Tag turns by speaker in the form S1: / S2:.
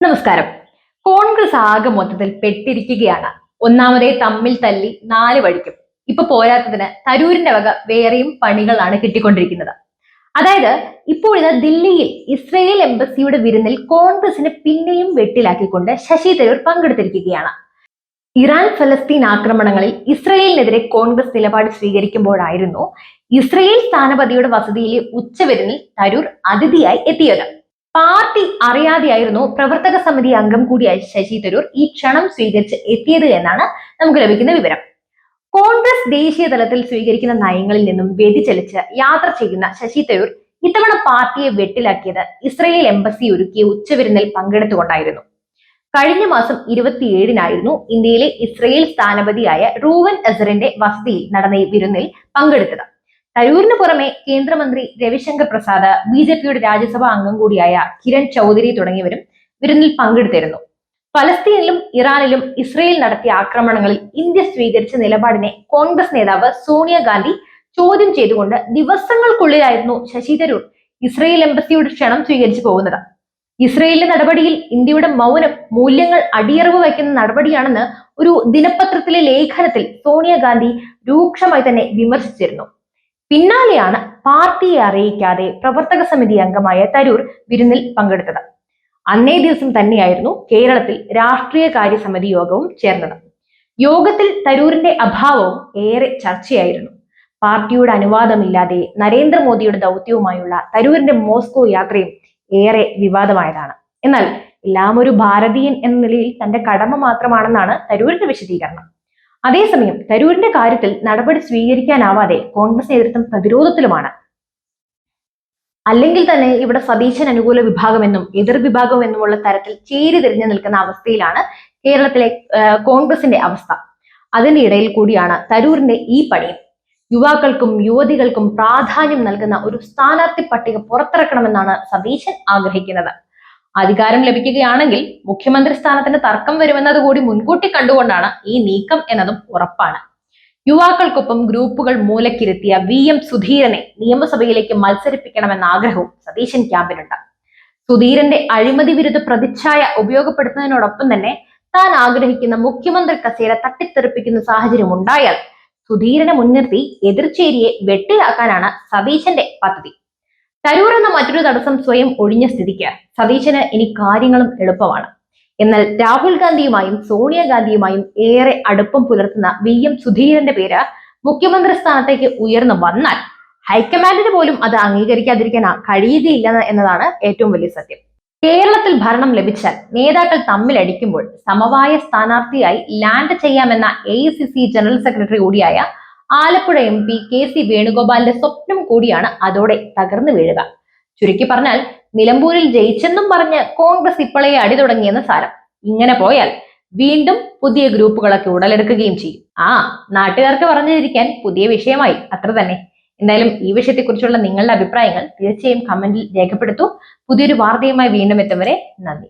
S1: നമസ്കാരം. കോൺഗ്രസ് ആകെ മൊത്തത്തിൽ പെട്ടിരിക്കുകയാണ്. ഒന്നാമതേ തമ്മിൽ തല്ലി നാല് വഴിക്കും. ഇപ്പൊ പോരാത്തതിന് തരൂരിന്റെ വക വേറെയും പണികളാണ് കിട്ടിക്കൊണ്ടിരിക്കുന്നത്. അതായത് ഇപ്പോൾ ഇത് ദില്ലിയിൽ ഇസ്രയേൽ എംബസിയുടെ വിരുന്നിൽ കോൺഗ്രസിനെ പിന്നെയും വെട്ടിലാക്കിക്കൊണ്ട് ശശി തരൂർ പങ്കെടുത്തിരിക്കുകയാണ്. ഇറാൻ ഫലസ്തീൻ ആക്രമണങ്ങളിൽ ഇസ്രയേലിനെതിരെ കോൺഗ്രസ് നിലപാട് സ്വീകരിക്കുമ്പോഴായിരുന്നു ഇസ്രയേൽ സ്ഥാനപതിയുടെ വസതിയിലെ ഉച്ചവിരുന്നിൽ തരൂർ അതിഥിയായി എത്തിയത്. പാർട്ടി അറിയാതെയായിരുന്നു പ്രവർത്തക സമിതി അംഗം കൂടിയായ ശശി തരൂർ ഈ ക്ഷണം സ്വീകരിച്ച് എത്തിയത് എന്നാണ് നമുക്ക് ലഭിക്കുന്ന വിവരം. കോൺഗ്രസ് ദേശീയ തലത്തിൽ സ്വീകരിക്കുന്ന നയങ്ങളിൽ നിന്നും വ്യതിചലിച്ച് യാത്ര ചെയ്യുന്ന ശശി തരൂർ ഇത്തവണ പാർട്ടിയെ വെട്ടിലാക്കിയത് ഇസ്രയേൽ എംബസി ഒരുക്കിയ ഉച്ചവിരുന്നിൽ പങ്കെടുത്തുകൊണ്ടായിരുന്നു. കഴിഞ്ഞ മാസം ഇരുപത്തിയേഴിനായിരുന്നു ഇന്ത്യയിലെ ഇസ്രയേൽ സ്ഥാനപതിയായ റൂവൻ അസറിന്റെ വസതിയിൽ നടന്ന ഈ വിരുന്നിൽ പങ്കെടുത്തത്. തരൂരിന് പുറമെ കേന്ദ്രമന്ത്രി രവിശങ്കർ പ്രസാദ് ബി ജെ പിയുടെ രാജ്യസഭാ അംഗം കൂടിയായ കിരൺ ചൗധരി തുടങ്ങിയവരും വിരുന്നിൽ പങ്കെടുത്തിരുന്നു. ഫലസ്തീനിലും ഇറാനിലും ഇസ്രയേൽ നടത്തിയ ആക്രമണങ്ങളിൽ ഇന്ത്യ സ്വീകരിച്ച നിലപാടിനെ കോൺഗ്രസ് നേതാവ് സോണിയാഗാന്ധി ചോദ്യം ചെയ്തുകൊണ്ട് ദിവസങ്ങൾക്കുള്ളിലായിരുന്നു ശശി തരൂർ ഇസ്രയേൽ എംബസിയുടെ ക്ഷണം സ്വീകരിച്ചു പോകുന്നത്. ഇസ്രയേലിന്റെ നടപടിയിൽ ഇന്ത്യയുടെ മൗനം മൂല്യങ്ങൾ അടിയറവ് വയ്ക്കുന്ന നടപടിയാണെന്ന് ഒരു ദിനപത്രത്തിലെ ലേഖനത്തിൽ സോണിയാഗാന്ധി രൂക്ഷമായി തന്നെ വിമർശിച്ചിരുന്നു. പിന്നാലെയാണ് പാർട്ടിയെ അറിയിക്കാതെ പ്രവർത്തക സമിതി അംഗമായ തരൂർ വിരുന്നിൽ പങ്കെടുത്തത്. അന്നേ ദിവസം തന്നെയായിരുന്നു കേരളത്തിൽ രാഷ്ട്രീയ കാര്യ സമിതി യോഗവും ചേർന്നത്. യോഗത്തിൽ തരൂരിന്റെ അഭാവവും ഏറെ ചർച്ചയായിരുന്നു. പാർട്ടിയുടെ അനുവാദമില്ലാതെ നരേന്ദ്രമോദിയുടെ ദൗത്യവുമായുള്ള തരൂരിന്റെ മോസ്കോ യാത്രയും ഏറെ വിവാദമായതാണ്. എന്നാൽ എല്ലാം ഒരു ഭാരതീയൻ എന്ന നിലയിൽ തന്റെ കടമ മാത്രമാണെന്നാണ് തരൂരിന്റെ വിശദീകരണം. അതേസമയം തരൂരിന്റെ കാര്യത്തിൽ നടപടി സ്വീകരിക്കാനാവാതെ കോൺഗ്രസ് നേതൃത്വം പ്രതിരോധത്തിലുമാണ്. അല്ലെങ്കിൽ തന്നെ ഇവിടെ സതീശൻ അനുകൂല വിഭാഗമെന്നും എതിർ വിഭാഗമെന്നുമുള്ള തരത്തിൽ ചേരി തിരിഞ്ഞു നിൽക്കുന്ന അവസ്ഥയിലാണ് കേരളത്തിലെ കോൺഗ്രസിന്റെ അവസ്ഥ. അതിന്റെ ഇടയിൽ കൂടിയാണ് തരൂരിന്റെ ഈ പണിയും യുവാക്കൾക്കും യുവതികൾക്കും പ്രാധാന്യം നൽകുന്ന ഒരു സ്ഥാനാർത്ഥി പട്ടിക പുറത്തിറക്കണമെന്നാണ് സതീശൻ ആഗ്രഹിക്കുന്നത്. അധികാരം ലഭിക്കുകയാണെങ്കിൽ മുഖ്യമന്ത്രി സ്ഥാനത്തിന് തർക്കം വരുമെന്നത് കൂടി മുൻകൂട്ടി കണ്ടുകൊണ്ടാണ് ഈ നീക്കം എന്നതും ഉറപ്പാണ്. യുവാക്കൾക്കൊപ്പം ഗ്രൂപ്പുകൾ മൂലക്കിരുത്തിയ വി എം സുധീരനെ നിയമസഭയിലേക്ക് മത്സരിപ്പിക്കണമെന്ന ആഗ്രഹവും സതീശൻ ക്യാമ്പിനുണ്ട് സുധീരന്റെ അഴിമതി വിരുദ്ധ പ്രതിച്ഛായ ഉപയോഗപ്പെടുത്തുന്നതിനോടൊപ്പം തന്നെ താൻ ആഗ്രഹിക്കുന്ന മുഖ്യമന്ത്രി കസേര തട്ടിത്തെറിപ്പിക്കുന്ന സാഹചര്യം ഉണ്ടായാൽ സുധീരനെ മുൻനിർത്തി എതിർചേരിയെ വെട്ടിലാക്കാനാണ് സതീശന്റെ പദ്ധതി. തരൂർ എന്ന മറ്റൊരു തടസ്സം സ്വയം ഒഴിഞ്ഞ സ്ഥിതിക്ക് സതീശന് ഇനി കാര്യങ്ങളും എളുപ്പമാണ്. എന്നാൽ രാഹുൽ ഗാന്ധിയുമായും സോണിയാഗാന്ധിയുമായും ഏറെ അടുപ്പം പുലർത്തുന്ന വി എം സുധീരന്റെ പേര് മുഖ്യമന്ത്രി സ്ഥാനത്തേക്ക് ഉയർന്നു വന്നാൽ ഹൈക്കമാൻഡിന് പോലും അത് അംഗീകരിക്കാതിരിക്കാൻ കഴിയുകയില്ല എന്നതാണ് ഏറ്റവും വലിയ സത്യം. കേരളത്തിൽ ഭരണം ലഭിച്ചാൽ നേതാക്കൾ തമ്മിലടിക്കുമ്പോൾ സമവായ സ്ഥാനാർത്ഥിയായി ലാൻഡ് ചെയ്യാമെന്ന എ ജനറൽ സെക്രട്ടറി കൂടിയായ Alappuzha M P K C വേണുഗോപാലിന്റെ സ്വപ്നം കൂടിയാണ് അതോടെ തകർന്നു വീഴുക. ചുരുക്കി പറഞ്ഞാൽ നിലമ്പൂരിൽ ജയിച്ചെന്നും പറഞ്ഞ് കോൺഗ്രസ് ഇപ്പോഴേ അടി തുടങ്ങിയെന്ന് സാരം. ഇങ്ങനെ പോയാൽ വീണ്ടും പുതിയ ഗ്രൂപ്പുകളൊക്കെ ഉടലെടുക്കുകയും ചെയ്യും. ആ നാട്ടുകാർക്ക് പറഞ്ഞിരിക്കാൻ പുതിയ വിഷയമായി. അത്ര തന്നെ. എന്തായാലും ഈ വിഷയത്തെക്കുറിച്ചുള്ള നിങ്ങളുടെ അഭിപ്രായങ്ങൾ തീർച്ചയായും കമന്റിൽ രേഖപ്പെടുത്തൂ. പുതിയൊരു വാർത്തയുമായി വീണ്ടും എത്തും നന്ദി.